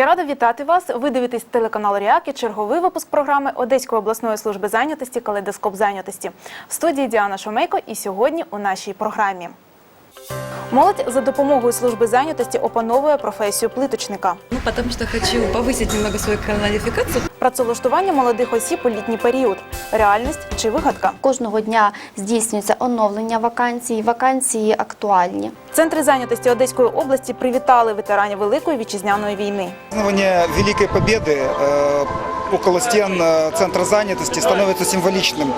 Я рада вітати вас. Ви дивитесь телеканал Ріак і черговий випуск програми Одеської обласної служби зайнятості Калейдоскоп зайнятості. В студії Діана Шомейко і сьогодні у нашій програмі. Молодь за допомогою служби зайнятості опановує професію плиточника. Ну, потому что хочу повысить немного свою квалификацию. Працевлаштування молодих осіб у літній період. Реальність чи вигадка? Кожного дня здійснюється оновлення вакансій. Вакансії актуальні. Центри зайнятості Одеської області привітали ветеранів Великої вітчизняної війни. Празднование Великой Победы э, около стен э, Центра занятости становится символичным.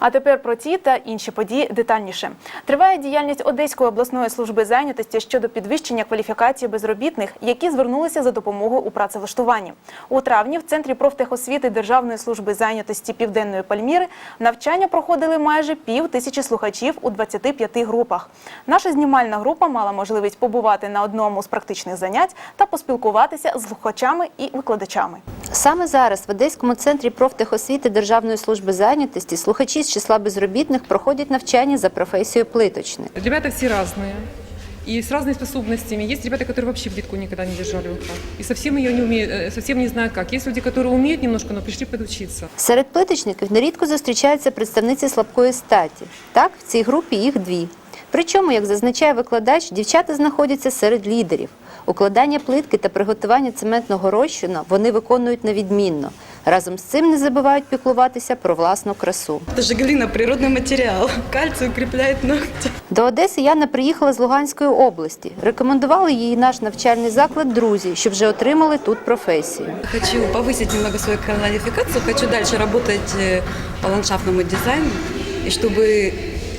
А тепер про ці та інші події детальніше. Триває діяльність Одеської обласної служби зайнятості щодо підвищення кваліфікації безробітних, які звернулися за допомогою у працевлаштуванні. У травні в центрі профтехосвіти Державної служби зайнятості Південної Пальміри навчання проходили майже пів тисячі слухачів у 25 групах. Наша знімальна група мала можливість побувати на одному з практичних занять та поспілкуватися з слухачами і викладачами. Саме зараз в Одеському центрі профтехосвіти Державної служби зайнятості слухачі числа безробітних проходять навчання за професією плиточник. Ребята все разные. И с разными способностями. Есть ребята, которые вообще плитку никогда не держали в руках. И совсем ее не умеют, э, совсем не знают как. Есть люди, которые умеют немножко, но пришли подучиться. Серед плиточників нерідко зустрічаються представниці слабкої статі. Так, в цій групі їх дві. Причому, як зазначає викладач, дівчата знаходяться серед лідерів. Укладання плитки та приготування цементного розчину вони виконують невідмінно. Разом з цим не забувають піклуватися про власну красу. Это же глина, природный материал. Кальций укрепляет ногти. До Одеси Яна приїхала з Луганської області. Рекомендували їй наш навчальний заклад друзі, що вже отримали тут професію. Хочу повысить немного свою квалификацию. Хочу дальше работать э, по ландшафтному дизайну. И чтобы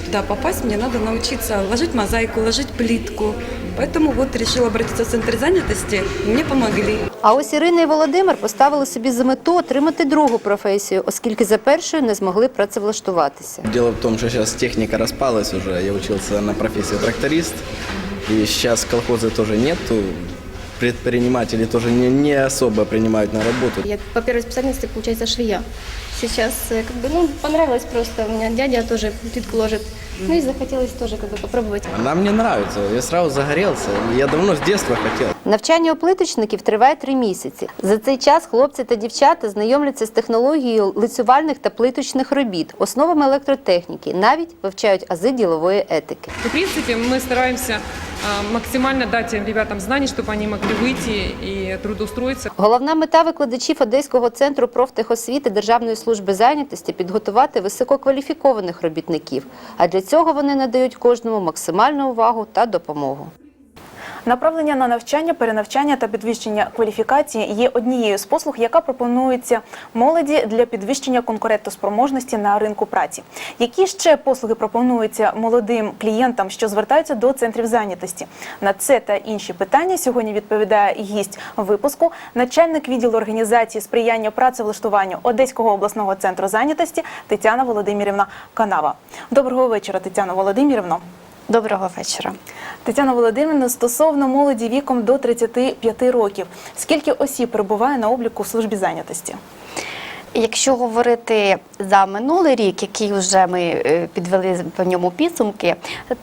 туда попасть, мне надо научиться ложить мозаику, ложить плитку. Поэтому вот решила обратиться в центр занятости. Мне помогли. А ось Ірина і Володимир поставили собі за мету отримати другу професію, оскільки за першою не змогли працевлаштуватися. Дело в том, что сейчас техника распалась уже. Я учился на профессию тракторист. И сейчас колхозы тоже нету. Предприниматели тоже не, не особо принимают на работу. Я по первой специальности, получается, швея. Сейчас, э, как бы, ну, понравилось просто. У меня дядя тоже плитку ложит. Ну и захотелось тоже, как бы, попробовать. Она мне нравится. Я сразу загорелся. Я давно с детства хотел. Навчання у плиточників триває три місяці. За цей час хлопці та дівчата знайомляться з технологією лицювальних та плиточних робіт, основами електротехніки, навіть вивчають ази ділової етики. В принципі, ми стараемся а, максимально дать ребятам знаний, чтобы они могли выйти и трудоустроиться. Головна мета викладачів Одеського центру профтехосвіти Державної служби зайнятості підготувати висококваліфікованих робітників. А для цього вони надають кожному максимальну увагу та допомогу. Направлення на навчання, перенавчання та підвищення кваліфікації є однією з послуг, яка пропонується молоді для підвищення конкурентоспроможності на ринку праці. Які ще послуги пропонуються молодим клієнтам, що звертаються до центрів зайнятості? На це та інші питання сьогодні відповідає гість випуску, начальник відділу організації сприяння працевлаштуванню Одеського обласного центру зайнятості Тетяна Володимирівна Канава. Доброго вечора, Тетяна Володимирівна. Доброго вечора. Тетяна Володимирівна, стосовно молоді віком до 35 років, скільки осіб перебуває на обліку в службі зайнятості? Якщо говорити за минулий рік, який вже ми е, підвели по ньому підсумки,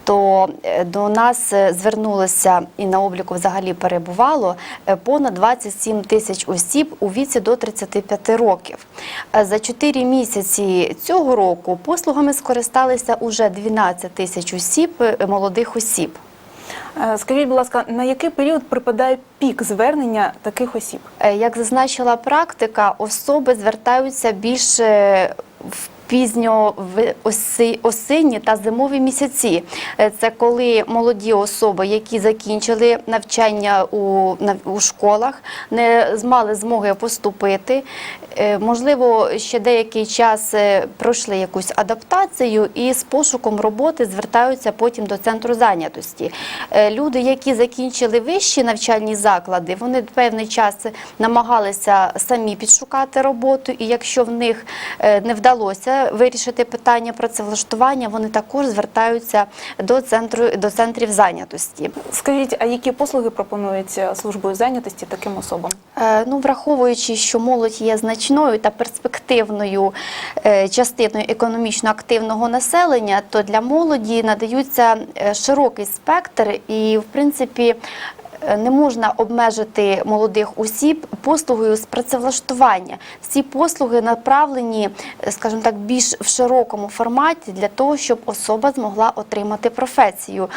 то е, до нас е, звернулося і на обліку взагалі перебувало понад 27 тисяч осіб у віці до 35 років. За 4 місяці цього року послугами скористалися уже 12 тисяч осіб, молодих осіб. Е, Скажіть, будь ласка, на який період припадає пік звернення таких осіб? Е, Як зазначила практика, особи звертаються більше в пізньо осінні та зимові місяці. Е, Це коли молоді особи, які закінчили навчання у, у школах, не мали змоги поступити. Е, Можливо, ще деякий час е, пройшли якусь адаптацію і з пошуком роботи звертаються потім до центру зайнятості. Люди, які закінчили вищі навчальні заклади, вони певний час намагалися самі підшукати роботу, і якщо в них не вдалося вирішити питання працевлаштування, вони також звертаються до центру до центрів зайнятості. Скажіть, а які послуги пропонуються службою зайнятості таким особам? Е, Ну, враховуючи, що молодь є значною та перспективною е, частиною економічно активного населення, то для молоді надаються е, широкий спектр і, в принципі, Е, Не можна обмежити молодих осіб послугою з працевлаштування. Всі послуги направлені, е, скажімо так, більш в широкому форматі для того, щоб особа змогла отримати професію.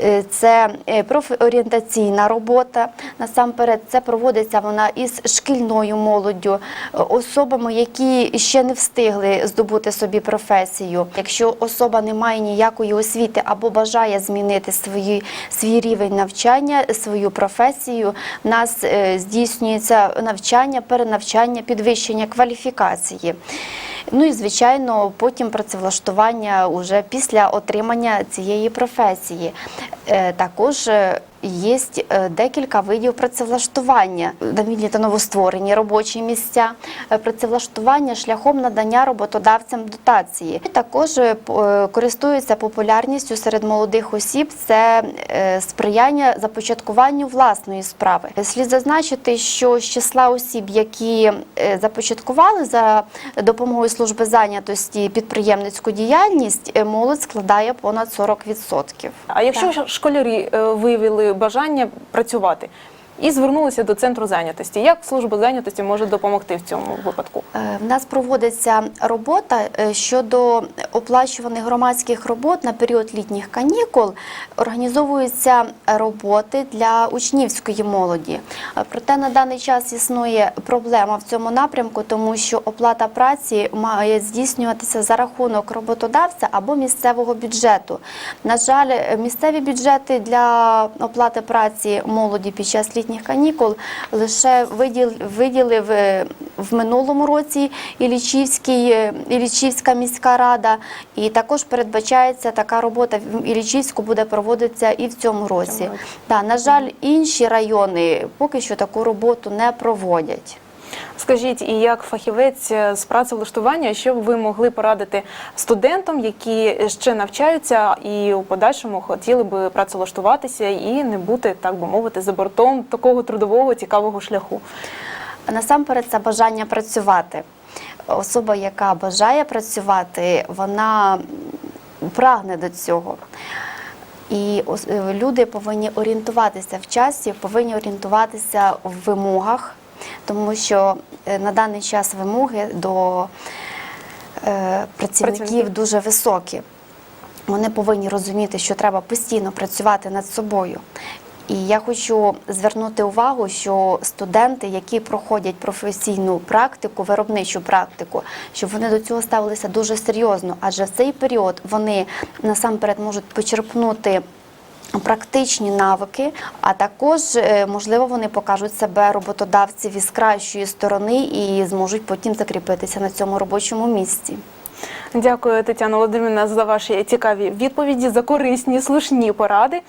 Е, Це е, профорієнтаційна робота. Насамперед, це проводиться вона із шкільною молоддю, е, особами, які ще не встигли здобути собі професію. Якщо особа не має ніякої освіти або бажає змінити свої, свій рівень навчання, свою професію, в нас е, здійснюється навчання, перенавчання, підвищення кваліфікації. Ну і звичайно, потім працевлаштування уже після отримання цієї професії. Е, Також е, є е, декілька видів працевлаштування, новітні та новостворені робочі місця, е, працевлаштування шляхом надання роботодавцям дотації. Також е, користуються популярністю серед молодих осіб це сприяння започаткуванню власної справи. Слід зазначити, що з числа осіб, які започаткували за допомогою служби зайнятості підприємницьку діяльність, молодь складає понад 40%. А якщо ж школярі виявили бажання працювати і звернулися до центру зайнятості, як служба зайнятості може допомогти в цьому випадку? Е, В нас проводиться робота е, щодо оплачуваних громадських робот на період літніх канікул. Організовуються роботи для учнівської молоді. Е, Проте на даний час існує проблема в цьому напрямку, тому що оплата праці має здійснюватися за рахунок роботодавця або місцевого бюджету. На жаль, місцеві бюджети для оплати праці молоді під час літніх канікул лише виділ, виділив е, в минулому році Ілічівська е, міська рада, і також передбачається така робота в Ілічівську буде проводитися і в цьому році. Та на жаль, інші райони поки що таку роботу не проводять. Скажіть, і як фахівець е, з працевлаштування, що б ви могли порадити студентам, які ще навчаються і у подальшому хотіли би працевлаштуватися і не бути, так би мовити, за бортом такого трудового цікавого шляху? Насамперед, це бажання працювати. Особа, яка бажає працювати, вона прагне до цього. І люди повинні орієнтуватися в часі, повинні орієнтуватися в вимогах, тому що е, на даний час вимоги до е, працівників Працівників. дуже високі. Вони повинні розуміти, що треба постійно працювати над собою. І я хочу звернути увагу, що студенти, які проходять професійну практику, виробничу практику, щоб вони до цього ставилися дуже серйозно, адже в цей період вони насамперед можуть почерпнути. Практичні навики, а також е, можливо вони покажуть себе роботодавців із кращої сторони і зможуть потім закріпитися на цьому робочому місці. Дякую, Тетяна Володимирівна, за ваші цікаві відповіді, за корисні, слушні поради.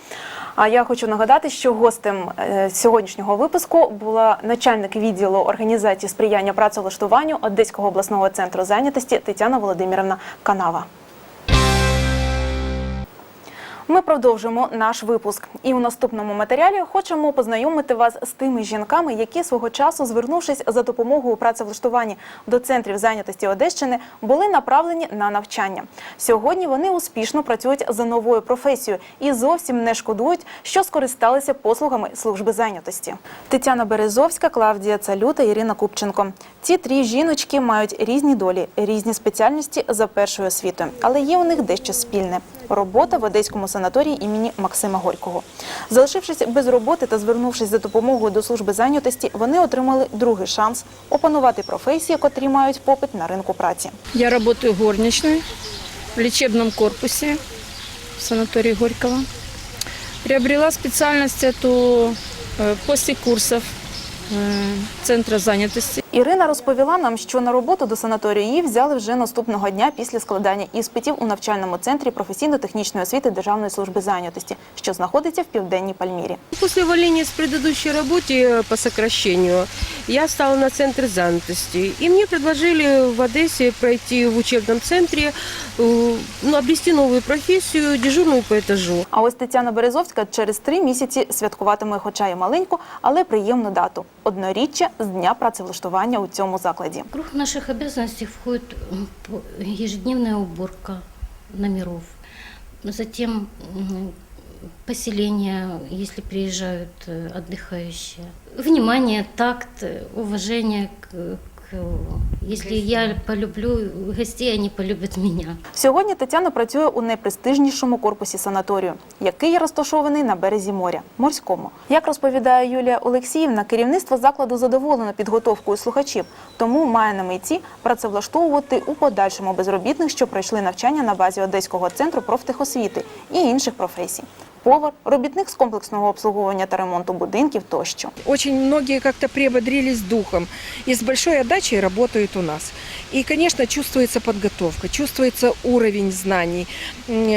А я хочу нагадати, що гостем е, сьогоднішнього випуску була начальник відділу організації сприяння працевлаштуванню Одеського обласного центру зайнятості Тетяна Володимирівна Канава. Ми продовжимо наш випуск. І у наступному матеріалі хочемо познайомити вас з тими жінками, які свого часу, звернувшись за допомогою у працевлаштуванні до центрів зайнятості Одещини, були направлені на навчання. Сьогодні вони успішно працюють за новою професією і зовсім не шкодують, що скористалися послугами служби зайнятості. Тетяна Березовська, Клавдія Цалю та Ірина Купченко. Ці три жіночки мають різні долі, різні спеціальності за першою освітою, але є у них дещо спільне. Робота в одеському санаторії імені Максима Горького. Залишившись без роботи та звернувшись за допомогою до служби зайнятості, вони отримали другий шанс опанувати професії, котрі мають попит на ринку праці. Я работаю горничной в лечебном корпусе в санатории Горького. Приобрела специальность эту э, после курсов э, Центра занятости. Ірина розповіла нам, що на роботу до санаторію її взяли вже наступного дня після складання іспитів у навчальному центрі професійно-технічної освіти Державної служби зайнятості, що знаходиться в південній Пальмірі. После увольнения с предыдущей работы э, по сокращению я стала на центр занятости. И мне предложили в Одессе пройти в учебном центре, э, ну, обрести новую профессию, дежурную по этажу. А ось Тетяна Березовська через три місяці святкуватиме, хоча й маленьку, але приємну дату одноріччя з дня працевлаштування у цьому закладі. В круг наших обязанностей входит м, по- ежедневная уборка номеров. Затем м, поселения, если приезжают э, отдыхающие. Внимание, такт, э, уважение к, к- Если я полюблю гостей, они полюбят меня. Сьогодні Тетяна працює у найпрестижнішому корпусі санаторію, який є розташований на березі моря морському. Як розповідає Юлія Олексіївна, керівництво закладу задоволено підготовкою слухачів, тому має на меті працевлаштовувати у подальшому безробітних, що пройшли навчання на базі Одеського центру профтехосвіти і інших професій. Повар, робітник з комплексного обслуговування та ремонту будинків тощо. Очень многие как-то приободрились духом и с большой отдачей работают у нас. И, конечно, чувствуется подготовка, чувствуется уровень знаний,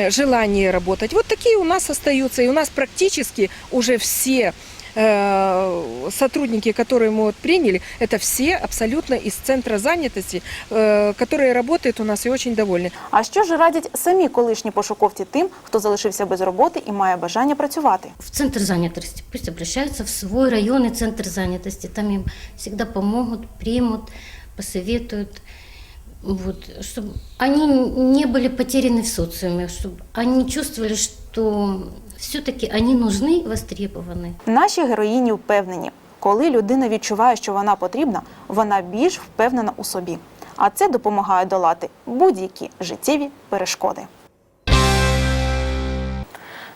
желання работать. Вот такие у нас остаются. И у нас практически уже все э, сотрудники, которые мы вот приняли, это все абсолютно из центра занятости, э, которые работают у нас и очень довольны. А що ж радять самі колишні пошуковці тим, хто залишився без роботи і має бажання працювати? В центр занятости. Пусть обращаются в свой районный центр занятости. Там им всегда помогут, примут, посоветуют. Вот, чтобы они не были потеряны в социуме, чтобы они чувствовали, что все-таки вони нужны, востребованы. Наші героїні впевнені, коли людина відчуває, що вона потрібна, вона більш впевнена у собі. А це допомагає долати будь-які життєві перешкоди.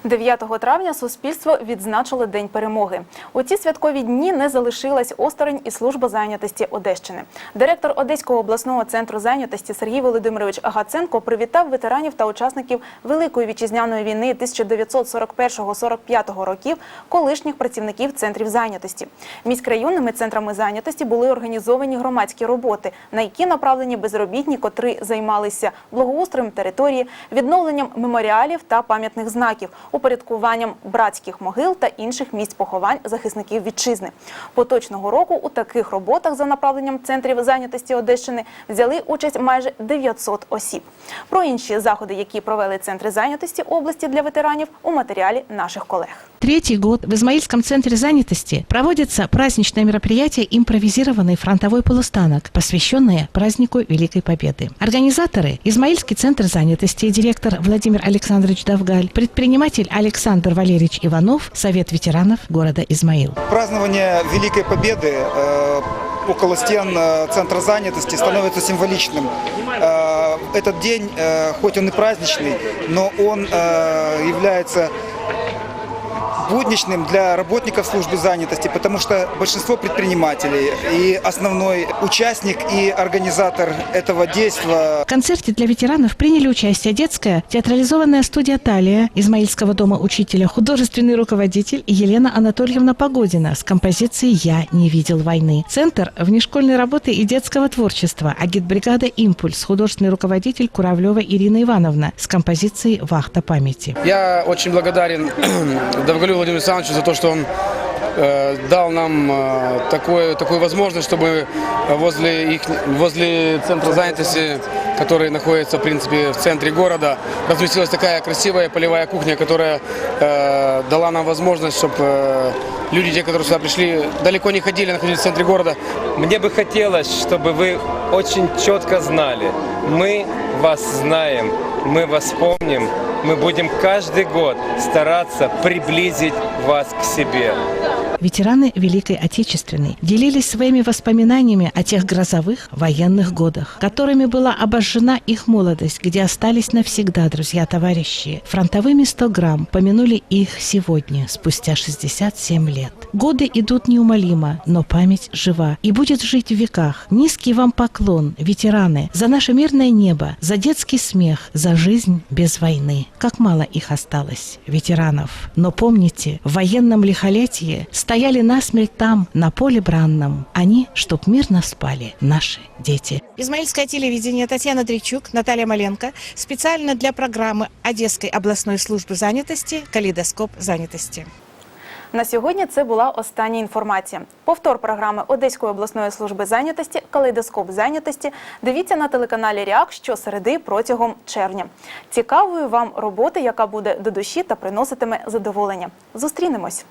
9 травня суспільство відзначило День перемоги. У ці святкові дні не залишилась осторонь і служба зайнятості Одещини. Директор Одеського обласного центру зайнятості Сергій Володимирович Агаценко привітав ветеранів та учасників Великої вітчизняної війни 1941-45 років, колишніх працівників центрів зайнятості. Міськрайонними центрами зайнятості були організовані громадські роботи, на які направлені безробітні, котрі займалися благоустроєм території, відновленням меморіалів та пам'ятних знаків, упорядкуванням братських могил та інших місць поховань захисників вітчизни. Поточного року у таких роботах за направленням центрів зайнятості Одещини взяли участь майже 900 осіб. Про інші заходи, які провели центри зайнятості області для ветеранів, у матеріалі наших колег. Третий год в Измаильском центре занятости проводится праздничное мероприятие «Импровизированный фронтовой полустанок», посвященное празднику Великой Победы. Организаторы – Измаильский центр занятости, директор Владимир Александрович Давгаль, предприниматель Александр Валерьевич Иванов, Совет ветеранов города Измаил. Празднование Великой Победы э, около стен э, Центра занятости становится символичным. Э, Этот день, э, хоть он и праздничный, но он является будничным для работников службы занятости, потому что большинство предпринимателей и основной участник и организатор этого действия В концерте для ветеранов приняли участие детская театрализованная студия «Талия» Измаильского дома учителя, художественный руководитель Елена Анатольевна Погодина. С композицией «Я не видел войны». Центр внешкольной работы и детского творчества, агитбригада «Импульс», художественный руководитель Куравлева Ирина Ивановна. С композицией «Вахта памяти». Я очень благодарен Давгалю Владимиру Александровичу за то, что он э, дал нам э, такое, такую возможность, чтобы возле, их, возле центра занятости, который находится, в принципе, в центре города, разместилась такая красивая полевая кухня, которая э, дала нам возможность, чтобы э, люди, те, которые сюда пришли, далеко не ходили, находились в центре города. Мне бы хотелось, чтобы вы очень четко знали, мы вас знаем, мы вас помним, мы будем каждый год стараться приблизить вас к себе. Ветераны Великой Отечественной делились своими воспоминаниями о тех грозовых военных годах, которыми была обожжена их молодость, где остались навсегда друзья-товарищи. Фронтовыми 100 грамм помянули их сегодня, спустя 67 лет. Годы идут неумолимо, но память жива и будет жить в веках. Низкий вам поклон, ветераны, за наше мирное небо, за детский смех, за жизнь без войны. Как мало их осталось, ветеранов. Но помните, в военном лихолетии стояли насмерть там, на поле бранном. Они, чтоб мирно спали, наши дети. Измаильское телевидение, Татьяна Дричук, Наталья Маленко. Специально для программы Одесской областной службы занятости «Калейдоскоп занятости». На сьогодні це була остання інформація. Повтор програми Одеської обласної служби зайнятості Калейдоскоп зайнятості дивіться на телеканалі Ріак щосереди протягом червня. Цікавою вам роботи, яка буде до душі та приноситиме задоволення. Зустрінемось.